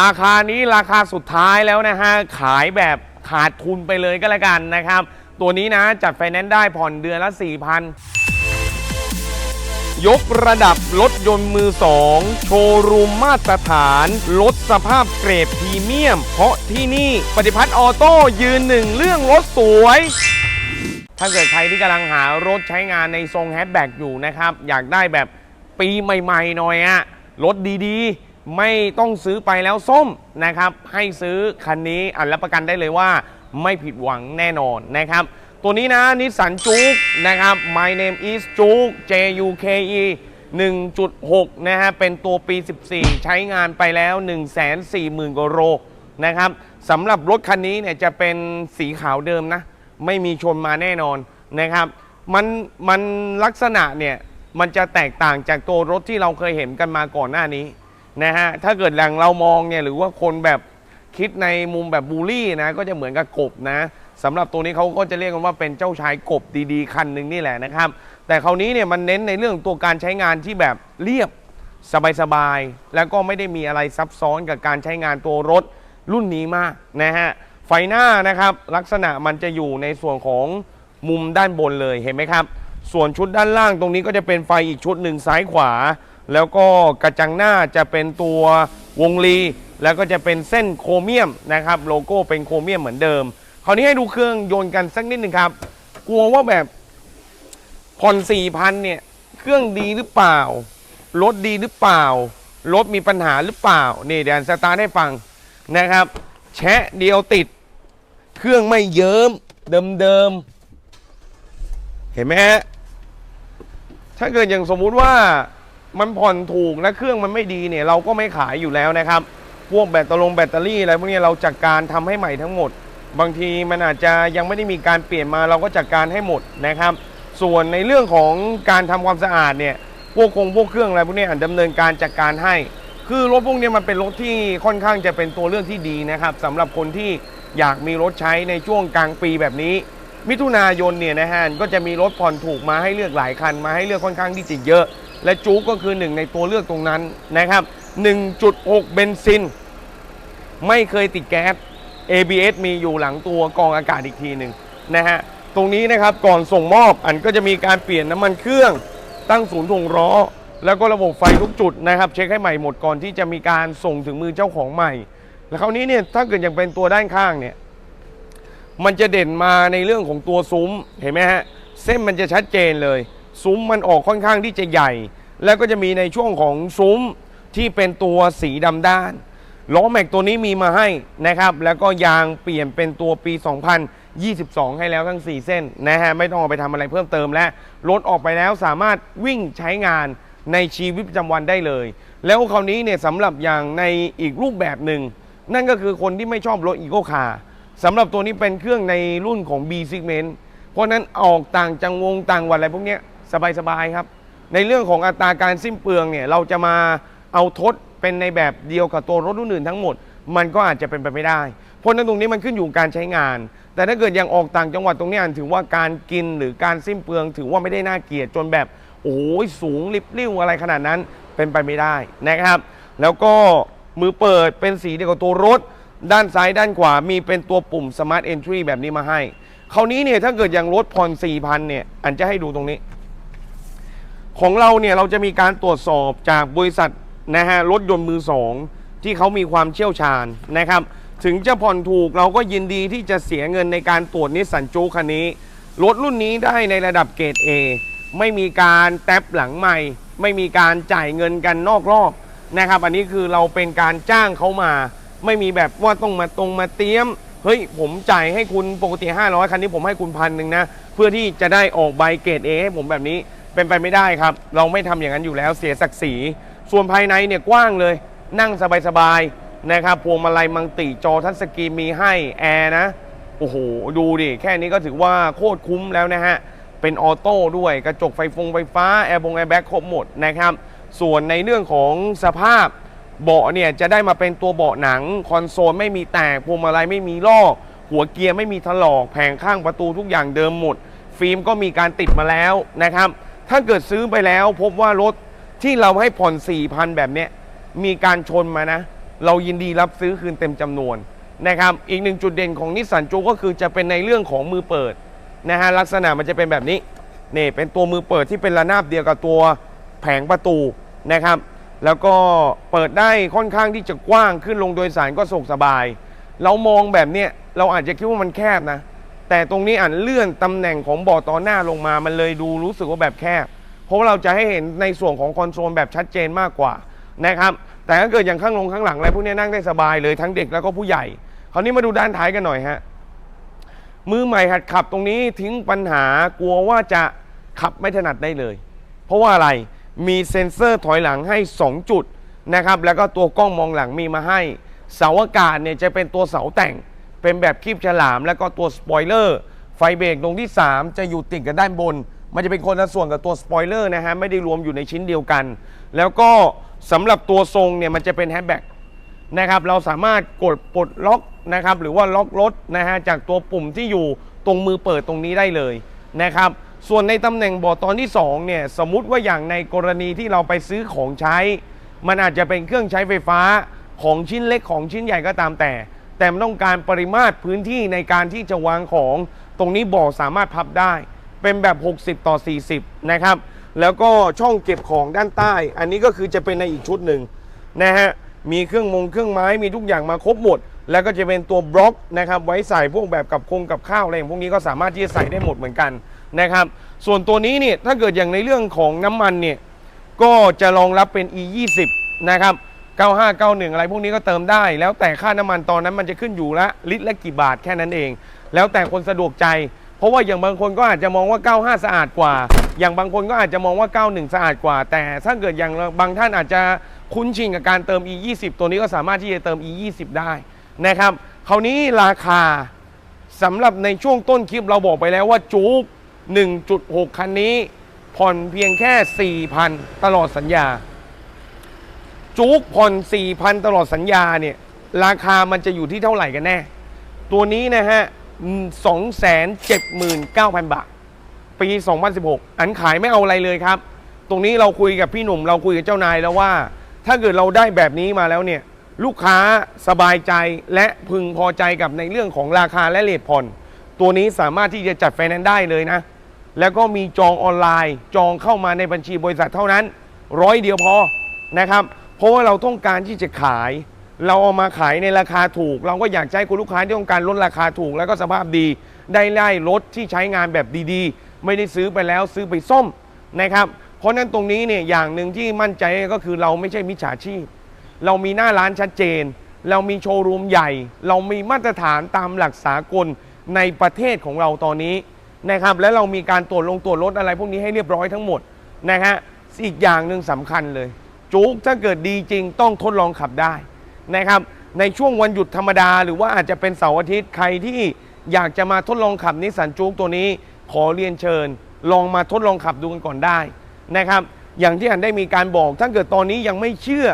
ราคานี้ราคาสุดท้ายแล้วนะฮะ ขายแบบขาดทุนไปเลยก็แล้วกันนะครับ ตัวนี้นะจัดไฟแนนซ์ได้ผ่อนเดือนละ 4,000 ยกระดับรถยนต์มือสองโชว์รูมมาตรฐานลดสภาพเกรดพรีเมียม เพราะที่นี่ปฏิพัฒน์ออโต้ยืนหนึ่งเรื่องรถสวย ถ้าเกิดใครที่กำลังหารถใช้งานในทรงแฮชแบ็กอยู่นะครับ อยากได้แบบปีใหม่ๆหน่อยอะรถดีๆ ไม่ต้องซื้อไปแล้วส้มนะครับ ให้ซื้อคันนี้อันรับประกันได้เลยว่าไม่ผิดหวังแน่นอนนะครับ ตัวนี้นะนิสสันจูกนะครับ My name is จูก J U K E 1.6 นะฮะ เป็นตัวปี 14 ใช้งานไปแล้ว 140,000กว่าโลนะครับสำหรับรถคันนี้เนี่ยจะเป็นสีขาวเดิมนะ ไม่มีชนมาแน่นอนนะครับ มันมันลักษณะเนี่ย มันจะแตกต่างจากตัวรถที่เราเคยเห็นกันมาก่อนหน้านี้ นะฮะถ้าเกิดแหล่งเรามองเนี่ยหรือว่าคนแบบคิดในมุมแบบบูลลี่นะก็จะเหมือนกับกบนะสำหรับตัวนี้เขาก็จะเรียกกันว่าเป็นเจ้าชายกบดีๆ คันหนึ่งนี่แหละนะครับ แต่คราวนี้เนี่ยมันเน้นในเรื่องตัวการใช้งานที่แบบเรียบสบายๆ แล้วก็ไม่ได้มีอะไรซับซ้อนกับการใช้งานตัวรถรุ่นนี้มากนะฮะไฟหน้านะครับลักษณะมันจะอยู่ในส่วนของมุมด้านบนเลยเห็นไหมครับ ส่วนชุดด้านล่างตรงนี้ก็จะเป็นไฟอีกชุดหนึ่งซ้ายขวา แล้วก็กระจังหน้าจะเป็นตัววงลีแล้วก็จะเป็นเส้นโครเมียมนะครับ โลโก้เป็นโครเมียมเหมือนเดิม คราวนี้ให้ดูเครื่องยนต์กันสักนิดหนึ่งครับ กลัวว่าแบบผ่อนสี่พันเนี่ย เครื่องดีหรือเปล่า รถดีหรือเปล่า รถมีปัญหาหรือเปล่า นี่เดี๋ยวสตาร์ทให้ฟังนะครับ แชะเดียวติด เครื่องไม่เยิ้มเดิมๆ เห็นไหมฮะ ถ้าเกิดอย่างสมมุติว่า มันผ่อนถูกและเครื่องมันไม่ดีเนี่ยเราก็ไม่ขายอยู่แล้วนะครับ พวกแบตเตอรี่แบตเตอรี่อะไรพวกนี้เราจัดการทำให้ใหม่ทั้งหมด บางทีมันอาจจะยังไม่ได้มีการเปลี่ยนมาเราก็จัดการให้หมดนะครับ ส่วนในเรื่องของการทำความสะอาดเนี่ยพวกคงพวกเครื่องอะไรพวกนี้อาจดำเนินการจัดการให้ คือรถพวกนี้มันเป็นรถที่ค่อนข้างจะเป็นตัวเลือกที่ดีนะครับสำหรับคนที่อยากมีรถใช้ในช่วงกลางปีแบบนี้ มิถุนายนเนี่ยนะฮะก็จะมีรถผ่อนถูกมาให้เลือกหลายคันมาให้เลือกค่อนข้างที่จะเยอะ และจู๊กก็คือหนึ่งในตัวเลือกตรงนั้นนะครับ 1.6 เบนซิน ไม่เคยติดแก๊ส ABS มีอยู่หลังตัวกองอากาศอีกทีหนึ่งนะฮะตรงนี้นะครับก่อนส่งมอบอันก็จะมีการเปลี่ยนน้ำมันเครื่องตั้งศูนย์ถ่วงล้อ แล้วก็ระบบไฟทุกจุดนะครับ เช็คให้ใหม่หมดก่อนที่จะมีการส่งถึงมือเจ้าของใหม่ แล้วคราวนี้เนี่ยถ้าเกิดยังเป็นตัวด้านข้างเนี่ยมันจะเด่นมาในเรื่องของตัวซุ้มเห็นไหมฮะเส้นมันจะชัดเจนเลย ซุ้มมันออกค่อนข้างที่จะใหญ่ แล้วก็จะมีในช่วงของซุ้มที่เป็นตัวสีดำด้านล้อแม็กตัวนี้มีมาให้นะครับ แล้วก็ยางเปลี่ยนเป็นตัวปี 2022 ให้แล้วทั้ง 4 เส้นนะฮะไม่ต้องเอาไปทำอะไรเพิ่มเติมและรถออกไปแล้วสามารถวิ่งใช้งานในชีวิตประจำวันได้เลย แล้วคราวนี้เนี่ยสำหรับอย่างในอีกรูปแบบหนึ่ง นั่นก็คือคนที่ไม่ชอบรถอีโกคาร์สำหรับตัวนี้เป็นเครื่องในรุ่นของ B segment เพราะนั้นออกต่างจังหวงต่างวัดอะไรพวกเนี้ย สบายๆครับ ในเรื่องของอัตราการสิ้นเปลืองเนี่ยเราจะมาเอาทดเป็นในแบบเดียวกับตัวรถรุ่นอื่นทั้งหมด มันก็อาจจะเป็นไปไม่ได้ เพราะฉะนั้นตรงนี้มันขึ้นอยู่การใช้งาน แต่ถ้าเกิดยังออกต่างจังหวัดตรงนี้ยถือว่าการกินหรือการสิ้นเปลือง ถือว่าไม่ได้น่าเกลียดจนแบบโอ้ยสูงริบลิ่วอะไรขนาดนั้นเป็นไปไม่ได้นะครับ แล้วก็มือเปิดเป็นสีเดียวกับตัวรถ ด้านซ้ายด้านขวามีเป็นตัวปุ่ม Smart Entry แบบนี้มาให้ คราวนี้เนี่ยถ้าเกิดอย่างรถผ่อน4,000เนี่ยอันจะให้ดูตรงนี้ ของเราเนี่ยเราจะมีการตรวจสอบจากบริษัทนะฮะรถยนต์มือสองที่เขามีความเชี่ยวชาญนะครับ ถึงจะผ่อนถูกเราก็ยินดีที่จะเสียเงินในการตรวจนิสสันจูคันนี้รถรุ่นนี้ได้ในระดับเกรด A ไม่มีการแท็บหลังใหม่ ไม่มีการจ่ายเงินกันนอกรอบนะครับ อันนี้คือเราเป็นการจ้างเขามา ไม่มีแบบว่าต้องมาตรงมาเตรียมเฮ้ยผมจ่ายให้คุณปกติ 500 คันนี้ผมให้คุณพันหนึ่งนะ เพื่อที่จะได้ออกใบเกรด A ให้ผมแบบนี้ เป็นไปไม่ได้ครับ เราไม่ทำอย่างนั้นอยู่แล้วเสียศักดิ์ศรีส่วนภายในเนี่ยกว้างเลย นั่งสบายๆนะครับพวงมาลัยมังติจอทัชสกรีนมีให้แอร์นะโอ้โหดูดิแค่นี้ก็ถือว่าโคตรคุ้มแล้วนะฮะเป็นออโต้ด้วยกระจกไฟฟงไฟฟ้าแอร์บงแอร์แบ็กครบหมดนะครับส่วนในเรื่องของสภาพเบาะเนี่ยจะได้มาเป็นตัวเบาะหนังคอนโซลไม่มีแตกพวงมาลัยไม่มีลอกหัวเกียร์ไม่มีถลอกแผงข้างประตูทุกอย่างเดิมหมด ฟิล์มก็มีการติดมาแล้วนะครับ ถ้าเกิดซื้อไปแล้วพบว่ารถที่เราให้ผ่อน4,000แบบเนี้ยมีการชนมานะ เรายินดีรับซื้อคืนเต็มจำนวนนะครับ อีกหนึ่งจุดเด่นของนิสสันจูก็คือจะเป็นในเรื่องของมือเปิดนะฮะลักษณะมันจะเป็นแบบนี้นี่เป็นตัวมือเปิดที่เป็นระนาบเดียวกับตัวแผงประตูนะครับ แล้วก็เปิดได้ค่อนข้างที่จะกว้างขึ้นลงโดยสารก็สะดวกสบาย เรามองแบบเนี้ยเราอาจจะคิดว่ามันแคบนะ แต่ตรงนี้อ่านเลื่อนตำแหน่งของเบาะต่อหน้าลงมา มันเลยดูรู้สึกว่าแบบแคบ เพราะว่าเราจะให้เห็นในส่วนของคอนโซลแบบชัดเจนมากกว่านะครับ แต่ถ้าเกิดอย่างข้างลงข้างหลังอะไรพวกนี้นั่งได้สบายเลยทั้งเด็กแล้วก็ผู้ใหญ่ คราวนี้มาดูด้านท้ายกันหน่อยฮะ มือใหม่หัดขับตรงนี้ทิ้งปัญหากลัวว่าจะขับไม่ถนัดได้เลย เพราะว่าอะไร มีเซ็นเซอร์ถอยหลังให้ 2 จุดนะครับ แล้วก็ตัวกล้องมองหลังมีมาให้ เสาอากาศเนี่ยจะเป็นตัวเสาแต่ง เป็นแบบคีบฉลาม แล้วก็ตัวสปอยเลอร์ไฟเบรกตรงที่ 3 จะอยู่ติดกันด้านบน มันจะเป็นคนละส่วนกับตัวสปอยเลอร์นะฮะไม่ได้รวมอยู่ในชิ้นเดียวกัน แล้วก็สำหรับตัวทรงเนี่ยมันจะเป็นแฮชแบ็กนะครับเราสามารถกดปลดล็อกนะครับหรือว่าล็อกรถนะฮะจากตัวปุ่มที่อยู่ตรงมือเปิดตรงนี้ได้เลยนะครับส่วนในตำแหน่งเบาะตอนที่2เนี่ยสมมุติว่าอย่างในกรณีที่เราไปซื้อของใช้ มันอาจจะเป็นเครื่องใช้ไฟฟ้าของชิ้นเล็กของชิ้นใหญ่ก็ตามแต่ แต่มันต้องการปริมาตรพื้นที่ในการที่จะวางของ ตรงนี้บาะสามารถพับได้ เป็นแบบ 60 ต่อ 40 นะครับ แล้วก็ช่องเก็บของด้านใต้ อันนี้ก็คือจะเป็นในอีกชุดหนึ่งนะฮะมีเครื่องมงเครื่องไม้มีทุกอย่างมาครบหมด แล้วก็จะเป็นตัวบล็อกนะครับไว้ใส่พวกแบบกับคงกับข้าวอะไรอย่างพวกนี้ก็สามารถที่จะใส่ได้หมดเหมือนกันนะครับ ส่วนตัวนี้เนี่ยถ้าเกิดอย่างในเรื่องของน้ำมันเนี่ยก็จะรองรับเป็น e 2 0นะครับ 95 91 อะไรพวกนี้ก็เติมได้ แล้วแต่ค่าน้ำมันตอนนั้นมันจะขึ้นอยู่ละลิตรละกี่บาทแค่นั้นเอง แล้วแต่คนสะดวกใจ เพราะว่าอย่างบางคนก็อาจจะมองว่า 95 สะอาดกว่า อย่างบางคนก็อาจจะมองว่า 91 สะอาดกว่า แต่ถ้าเกิดอย่างบางท่านอาจจะคุ้นชินกับการเติม e 2 0ตัวนี้ก็สามารถที่จะเติม e 2 0ได้นะครับคราวนี้ราคาสำหรับในช่วงต้นคลิปเราบอกไปแล้วว่าจู๊ก1.6 คันนี้ ผ่อนเพียงแค่ 4,000 ตลอดสัญญา จุกผ่อน4,000 ตลอดสัญญาเนี่ยราคามันจะอยู่ที่เท่าไหร่กันแน่ ตัวนี้นะฮะ 279,000 บาท ปี 2016 อันขายไม่เอาอะไรเลยครับ ตรงนี้เราคุยกับพี่หนุ่ม เราคุยกับเจ้านายแล้วว่า ถ้าเกิดเราได้แบบนี้มาแล้วเนี่ย ลูกค้าสบายใจและพึงพอใจกับในเรื่องของราคาและเลทผ่อน ตัวนี้สามารถที่จะจัดไฟแนนซ์ได้เลยนะ แล้วก็มีจองออนไลน์ จองเข้ามาในบัญชีบริษัทเท่านั้น ร้อยเดียวพอนะครับ ราะว่าเราต้องการที่จะขาย เราเอามาขายในราคาถูก เราก็อยากให้คุณลูกค้าที่ต้องการลดราคาถูก แล้วก็สภาพดีได้ไล่รถที่ใช้งานแบบดีๆ ไม่ได้ซื้อไปแล้วซื้อไปซ่อมนะครับ เพราะฉะนั้นตรงนี้เนี่ยอย่างหนึ่งที่มั่นใจก็คือเราไม่ใช่มิจฉาชีพ เรามีหน้าร้านชัดเจน เรามีโชว์รูมใหญ่ เรามีมาตรฐานตามหลักสากลในประเทศของเราตอนนี้นะครับและเรามีการตรวจลงตรวจรถอะไรพวกนี้ให้เรียบร้อยทั้งหมดนะฮะอีกอย่างหนึ่งสำคัญเลย จุกถ้าเกิดดีจริงต้องทดลองขับได้นะครับ ในช่วงวันหยุดธรรมดา หรือว่าอาจจะเป็นเสาร์อาทิตย์ใครที่อยากจะมาทดลองขับนิสสันจุกตัวนี้ ขอเรียนเชิญ ลองมาทดลองขับดูกันก่อนได้นะครับ อย่างที่อันได้มีการบอก ถ้าเกิดตอนนี้ยังไม่เชื่อ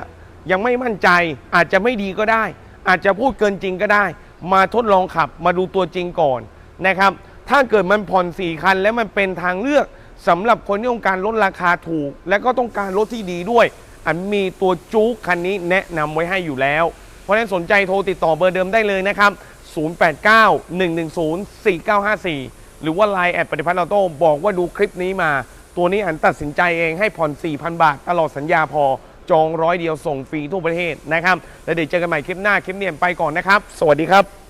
ยังไม่มั่นใจ อาจจะไม่ดีก็ได้ อาจจะพูดเกินจริงก็ได้ มาทดลองขับมาดูตัวจริงก่อนนะครับ ถ้าเกิดมันผ่อนสี่คัน แล้วมันเป็นทางเลือกสำหรับคนที่ต้องการลดราคาถูก และก็ต้องการรถที่ดีด้วย อันมีตัวจู๊กคันนี้แนะนำไว้ให้อยู่แล้ว เพราะฉะนั้นสนใจโทรติดต่อเบอร์เดิมได้เลยนะครับ 089-110-4954 หรือว่า Line แอดปฏิพัฒน์ออโต้บอกว่าดูคลิปนี้มา ตัวนี้อันตัดสินใจเองให้ผ่อน 4,000 บาท ตลอดสัญญาพอจองร้อยเดียวส่งฟรีทั่วประเทศนะครับ แล้วเดี๋ยวเจอกันใหม่คลิปหน้าคลิปเนียนไปก่อนนะครับ สวัสดีครับ